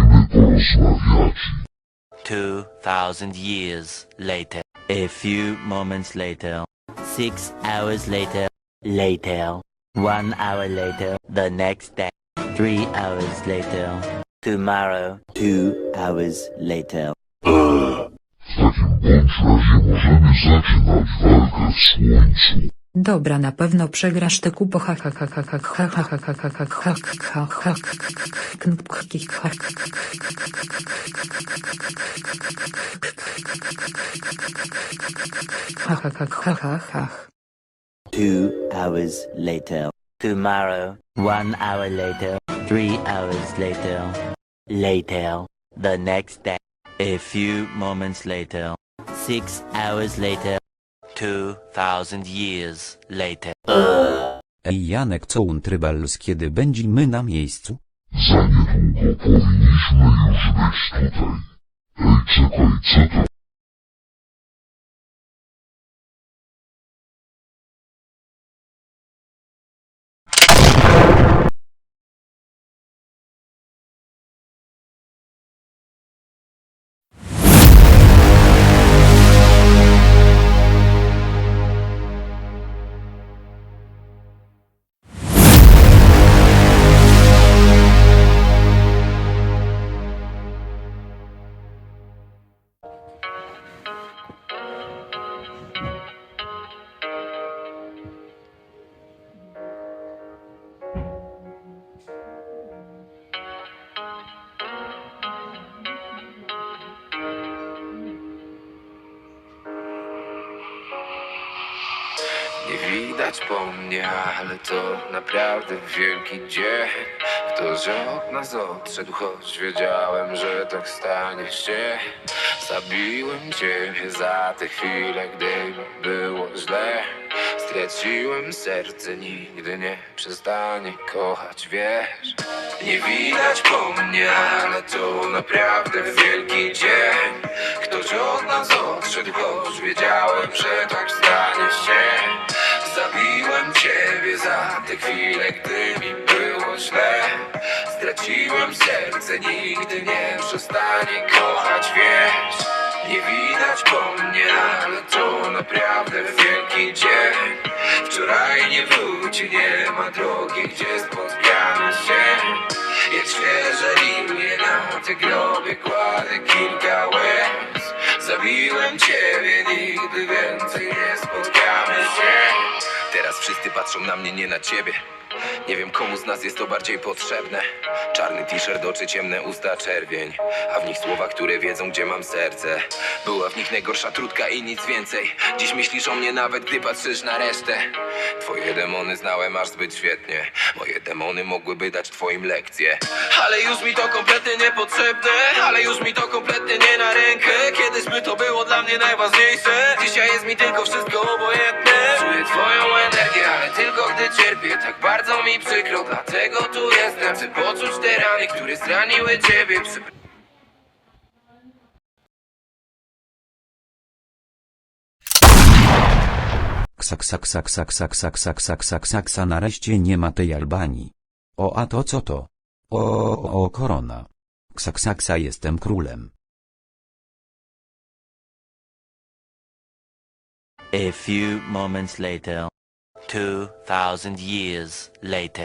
musimy porozmawiać. 2,000 years later. A few moments later. Six hours later. Later. One hour later. The next day. Three hours later. Tomorrow. Two hours later. W takim bądź razie możemy zaczynać walkę w słońcu. Dobra, na pewno przegrasz tę kupo ha ha ha ha ha ha ha ha ha ha ha ha ha ha ha ha ha Two hours later. Tomorrow. One hour later. Three hours later. Later. The next day. A few moments later. Six hours later. Two thousand years later. Ej Janek co untrybals kiedy będziemy na miejscu? Za niedługo powinniśmy już być tutaj. Ej, czekaj, co widać po mnie, ale to naprawdę wielki dzień. Kto, że od nas odszedł, choć wiedziałem, że tak stanie się. Zabiłem ciebie za te chwile, gdy było źle. Straciłem serce, nigdy nie przestanie kochać, wiesz. Nie widać po mnie, ale to naprawdę wielki dzień. Ktoś od nas odszedł, choć wiedziałem, że tak stanie się Zabiłem ciebie za te chwile, gdy mi było źle. Straciłem serce, nigdy nie przestanie kochać, wiesz. Nie widać po mnie, ale to naprawdę wielki dzień. Wczoraj nie wróci, nie ma drogi, gdzie spotkamy się. Jak świeże linie na te grobie Zabiłem ciebie, nigdy więcej nie spotkamy się. Teraz wszyscy patrzą na mnie, nie na ciebie nie wiem komu z nas jest to bardziej potrzebne. Czarny t-shirt, oczy ciemne, usta czerwień. A w nich słowa, które wiedzą gdzie mam serce. Była w nich najgorsza trudka i nic więcej. Dziś myślisz o mnie nawet gdy patrzysz na resztę. Twoje demony znałem aż zbyt świetnie. Moje demony mogłyby dać twoim lekcje. Ale już mi to kompletnie niepotrzebne. Ale już mi to kompletnie nie na rękę. Kiedyś by to było dla mnie najważniejsze. Dzisiaj jest mi tylko wszystko obojętne Czuję twoją energię, ale tylko gdy cierpię Tak bardzo mi przykro, dlatego tu jestem Chcę poczuć te rany, które zraniły ciebie Przy... Ksa ksa ksa ksa ksa ksa ksa ksa ksa ksa ksa nareszcie nie ma tej Albanii. O a to co to? O, o, o korona. Ksa ksa ksa jestem królem. A few moments later. Two thousand years later.